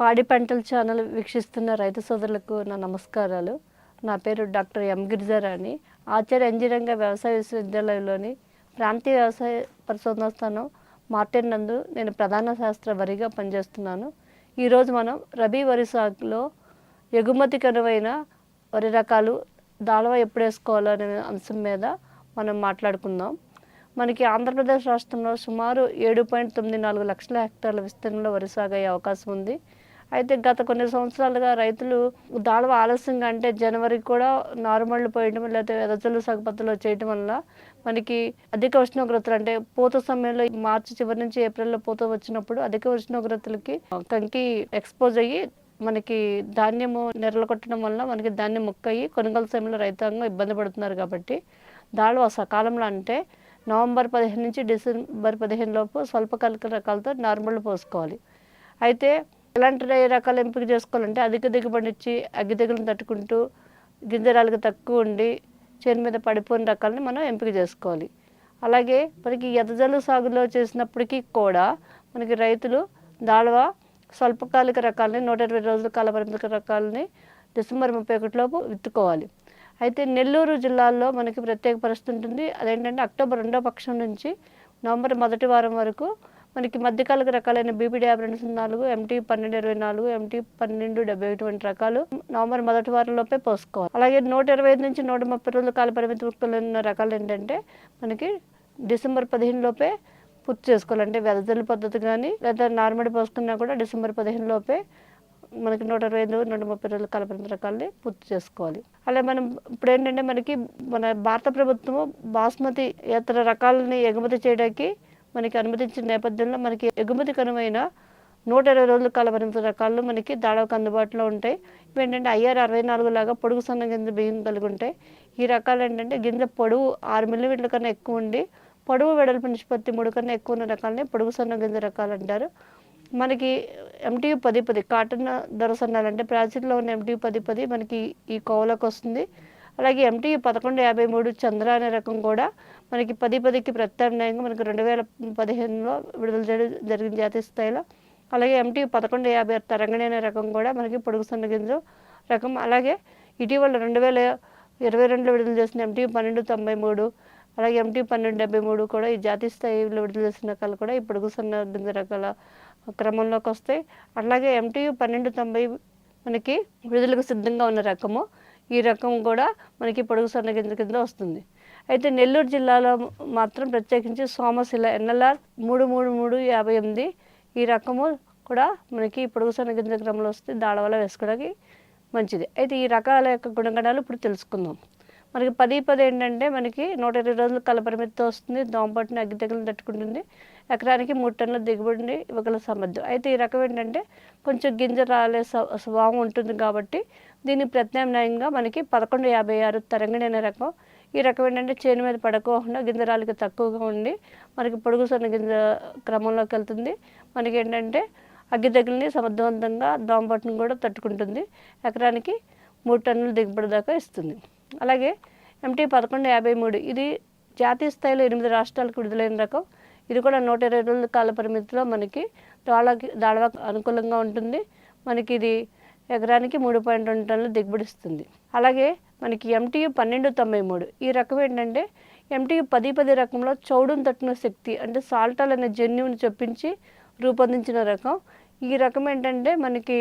పాడి పంటల ఛానల్ వీక్షిస్తున్న రైతు సోదరులకు నా నమస్కారాలు. నా పేరు doctor M Girijarani. Acharya engineering వ్యవసాయ విశ్వవిద్యాలయంలోని ప్రాంతీయ వ్యవసాయ పరిశోధనా స్థానం మార్టిన్ నందు నేను ప్రధాన శాస్త్ర వరిగా పనిచేస్తున్నాను. ఈరోజు మనం రబీ వరి సాగులో ఎగుమతి కనువైన వరి రకాలు దాళవ ఎప్పుడు వేసుకోవాలనే అంశం మీద మనం మాట్లాడుకుందాం. మనకి ఆంధ్రప్రదేశ్ రాష్ట్రంలో సుమారు ఏడు పాయింట్ తొమ్మిది నాలుగు లక్షల హెక్టార్ల విస్తీర్ణంలో వరి సాగు అయ్యే అవకాశం ఉంది. అయితే గత కొన్ని సంవత్సరాలుగా రైతులు దాడవ ఆలస్యంగా అంటే జనవరికి కూడా నార్మల్ పోయడం లేకపోతే వెదజల్లు సగపత్తులు చేయడం వల్ల మనకి అధిక ఉష్ణోగ్రతలు అంటే పూత సమయంలో మార్చి చివరి నుంచి ఏప్రిల్లో పూత వచ్చినప్పుడు అధిక ఉష్ణోగ్రతలకి కంకి ఎక్స్పోజ్ అయ్యి మనకి ధాన్యము నెరలు కొట్టడం వల్ల మనకి ధాన్యం ముక్కయి కొనుగోలు సమయంలో రైతాంగం ఇబ్బంది పడుతున్నారు కాబట్టి దాళ్ళు ఆ సకాలంలో అంటే నవంబర్ పదిహేను నుంచి డిసెంబర్ పదిహేను లోపు స్వల్పకాలిక రకాలతో నార్మల్ పోసుకోవాలి. అయితే ఎలాంటి రకాలు ఎంపిక చేసుకోవాలంటే అధిక దిగుబడి ఇచ్చి అగ్గి తెగులను తట్టుకుంటూ గింజరాలకు తక్కువ ఉండి చేను మీద పడిపోయిన రకాలని మనం ఎంపిక చేసుకోవాలి. అలాగే మనకి ఎదజల్లు సాగులో చేసినప్పటికీ కూడా మనకి రైతులు దాడవ స్వల్పకాలిక రకాలని నూట ఇరవై రోజుల కాల పరిమితి రకాలని డిసెంబర్ ముప్పై ఒకటిలోపు విత్తుకోవాలి. అయితే నెల్లూరు జిల్లాలో మనకి ప్రత్యేక పరిస్థితి ఉంటుంది. అదేంటంటే అక్టోబర్ రెండో పక్షం నుంచి నవంబర్ మొదటి వారం వరకు మనకి మధ్యకాలిక రకాలైన బీపీడీ యాభై రెండు సున్నా నాలుగు ఎంటీ పన్నెండు ఇరవై నాలుగు ఎంటీ పన్నెండు డెబ్బై ఒకటి వంటి రకాలు నవంబర్ మొదటి వారంలోపే పోసుకోవాలి. అలాగే నూట ఇరవై ఐదు నుంచి నూట ముప్పై రోజుల కాల పరిమితి ఉన్న రకాలు ఏంటంటే మనకి డిసెంబర్ పదిహేను లోపే పూర్తి చేసుకోవాలి. అంటే పద్ధతి కానీ లేదా నార్మల్ పోసుకున్నా కూడా డిసెంబర్ పదిహేను లోపే మనకి నూట ఇరవై ఐదు నూట ముప్పై రోజుల కాలపరిమితి రకాలని పూర్తి చేసుకోవాలి. అలా మనం ఇప్పుడు ఏంటంటే మనకి మన భారత ప్రభుత్వము బాస్మతి ఇతర రకాలని ఎగుమతి చేయడానికి మనకి అనుమతించిన నేపథ్యంలో మనకి ఎగుమతి కనుమైన నూట ఇరవై రోజుల కాల రకాలు మనకి దాడవకు అందుబాటులో ఉంటాయి. ఇవి ఏంటంటే ఐఆర్ అరవై నాలుగు లాగా పొడుగు సన్న గింజ బియ్యం కలిగి ఉంటాయి. ఈ రకాలు ఏంటంటే గింజ పొడవు ఆరు మిల్లీమీటర్ల కన్నా ఎక్కువ ఉండి పొడవు వెడల్పు నిష్పత్తి మూడు కన్నా ఎక్కువ ఉన్న రకాలని పొడుగు సన్న గింజ రకాలు అంటారు. మనకి ఎంటీయు పది పది కాటన్ ధర సన్నాలు అంటే ప్రాచీన్లో ఉన్న ఎంటీయు పది పది మనకి ఈ కోవలోకి వస్తుంది. అలాగే ఎంటీ పదకొండు యాభై మూడు చంద్ర అనే రకం కూడా మనకి పది పదికి ప్రత్యామ్నాయంగా మనకు రెండు వేల పదిహేనులో విడుదల చేయడం జరిగింది జాతీయ స్థాయిలో. అలాగే ఎంటీ పదకొండు యాభై తరంగణి అనే రకం కూడా మనకి పొడుగు సన్నగింజలు గింజ రకం. అలాగే ఇటీవల రెండు వేల ఇరవై రెండులో విడుదల చేసిన ఎంటీ పన్నెండు తొంభై మూడు అలాగే ఎంటీ పన్నెండు డెబ్బై మూడు కూడా ఈ జాతీయ స్థాయిలో విడుదల చేసిన రకాలు కూడా ఈ పొడుగు సన్నగింజ రకాల క్రమంలోకి వస్తాయి. అలాగే ఎంటీ పన్నెండు తొంభై మనకి విడుదలకు సిద్ధంగా ఉన్న రకము. ఈ రకం కూడా మనకి పొడుగు సన్న గింజ కింద వస్తుంది. అయితే నెల్లూరు జిల్లాలో మాత్రం ప్రత్యేకించి సోమశిల ఎన్ఎల్ఆర్ మూడు మూడు మూడు యాభై ఎనిమిది ఈ రకము కూడా మనకి పొడుగు సన్న గింజ క్రమంలో వస్తే దాడవల వేసుకోవడానికి మంచిది. అయితే ఈ రకాల యొక్క గుణగణాలు ఇప్పుడు తెలుసుకుందాం. మనకి పది పది ఏంటంటే మనకి నూట ఇరవై రోజులు కలపరిమితితో వస్తుంది. దోమపట్టిన అగ్గి తెగులు తట్టుకుంటుంది. ఎకరానికి మూడు టన్నుల దిగుబడిని ఇవ్వగల సామర్థ్యం అయితే ఈ రకం ఏంటంటే కొంచెం గింజ రాలే స్వ- స్వభావం ఉంటుంది కాబట్టి దీని ప్రత్యామ్నాయంగా మనకి పదకొండు యాభై ఆరు తరంగిణి అనే రకం. ఈ రకం ఏంటంటే చేను మీద పడకోకుండా గింజరాలకి తక్కువగా ఉండి మనకి పొడుగు సన్న గింజ క్రమంలోకి వెళ్తుంది. మనకి ఏంటంటే అగ్గి తెగుల్ని సమర్థవంతంగా దోమపట్టును కూడా తట్టుకుంటుంది. ఎకరానికి మూడు టన్నుల దిగుబడి దాకా ఇస్తుంది. అలాగే ఎంటీ పదకొండు యాభై మూడు ఇది జాతీయ స్థాయిలో ఎనిమిది రాష్ట్రాలకు విడుదలైన రకం. ఇది కూడా నూట ఇరవై రోజుల కాల పరిమితిలో మనకి దాళకి దాడవ అనుకూలంగా ఉంటుంది. మనకి ఇది ఎకరానికి మూడు పాయింట్ రెండు టన్నులు దిగుబడి ఇస్తుంది. అలాగే మనకి ఎంటీయు పన్నెండు తొంభై మూడు. ఈ రకం ఏంటంటే ఎంటీయు పది పది రకంలో చౌడును తట్టిన శక్తి అంటే సాల్టాల్ అనే జన్యువుని చొప్పించి రూపొందించిన రకం. ఈ రకం ఏంటంటే మనకి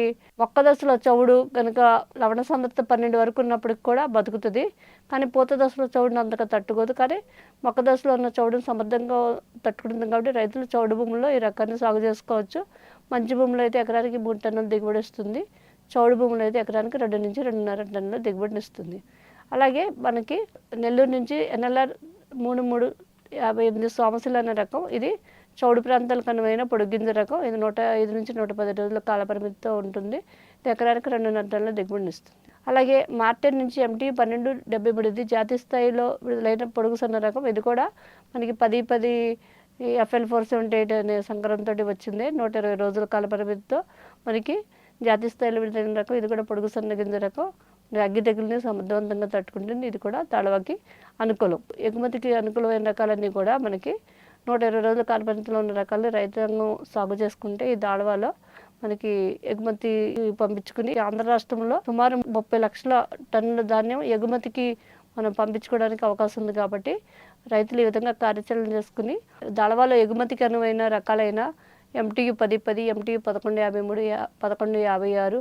ఒక్క దశలో చవుడు కనుక లవణ సాంద్రత పన్నెండు వరకు ఉన్నప్పటికి కూడా బతుకుతుంది. కానీ పూత దశలో చౌడుని అంతగా తట్టుకోదు. కానీ మొక్క దశలో ఉన్న చౌడుని సమర్థంగా తట్టుకుంటుంది కాబట్టి రైతులు చౌడు భూముల్లో ఈ రకాన్ని సాగు చేసుకోవచ్చు. మంచి భూములు అయితే ఎకరానికి మూడు టన్నుల దిగుబడి ఇస్తుంది చౌడు భూములు అయితే ఎకరానికి రెండు నుంచి రెండున్నర టన్నుల దిగుబడిని ఇస్తుంది. అలాగే మనకి నెల్లూరు నుంచి ఎన్ఎల్ఆర్ మూడు మూడు యాభై ఎనిమిది సోమశిల అనే రకం. ఇది చౌడు ప్రాంతాలకు అనువైన పొడుగింజ రకం ఇది నూట ఐదు నుంచి నూట పది రోజుల కాల పరిమితితో ఉంటుంది. ఎకరానికి రెండున్నర టన్నుల దిగుబడిని ఇస్తుంది. అలాగే మార్టెన్ నుంచి ఎంటీ పన్నెండు డెబ్బై మూడుది జాతీయ స్థాయిలో విడుదలైన పొడుగు సన్న రకం. ఇది కూడా మనకి పది పది ఎఫ్ఎల్ ఫోర్ సెవెంటీ ఎయిట్ అనే సంకరంతో వచ్చింది. నూట ఇరవై రోజుల కాల పరిమితితో మనకి జాతీయ స్థాయిలో విడుదలైన రకం. ఇది కూడా పొడుగు సన్న గింజ రకం. అగ్గి తెగులని సమర్థవంతంగా తట్టుకుంటుంది. ఇది కూడా తడవకి అనుకూలం. ఎగుమతికి అనుకూలమైన రకాలన్నీ కూడా మనకి నూట ఇరవై రోజుల కాలపరిమితిలో ఉన్న రకాలు రైతాంగం సాగు చేసుకుంటే ఈ దాడవాలో మనకి ఎగుమతి పంపించుకుని ఆంధ్ర రాష్ట్రంలో సుమారు ముప్పై లక్షల టన్నుల ధాన్యం ఎగుమతికి మనం పంపించుకోవడానికి అవకాశం ఉంది కాబట్టి రైతులు ఈ విధంగా కార్యాచరణ చేసుకుని దళవాలో ఎగుమతికి అనువైన రకాలైన ఎంటీయు పది పది ఎంటీయు పదకొండు యాభై మూడు పదకొండు యాభై ఆరు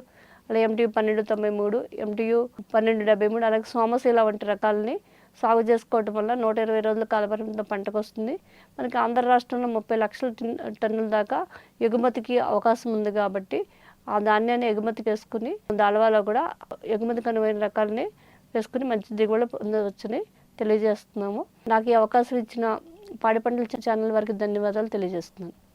అలాగే ఎంటీయు పన్నెండు తొంభై మూడు ఎంటీయు పన్నెండు డెబ్బై మూడు అలాగే సోమశీల వంటి రకాలని సాగు చేసుకోవటం వల్ల నూట ఇరవై రోజుల కాలపరిమిత పంటకు వస్తుంది మనకి ఆంధ్ర రాష్ట్రంలో ముప్పై లక్షల టన్- టన్నుల దాకా ఎగుమతికి అవకాశం ఉంది కాబట్టి ఆ ధాన్యాన్ని ఎగుమతి చేసుకుని దాళవాలో కూడా ఎగుమతి కనువైన రకాలని వేసుకుని మంచి దిగుబడి పొందవచ్చని తెలియజేస్తున్నాము. నాకు ఈ అవకాశం ఇచ్చిన పాడి పంటల ఛానల్ వారికి ధన్యవాదాలు తెలియజేస్తున్నాను.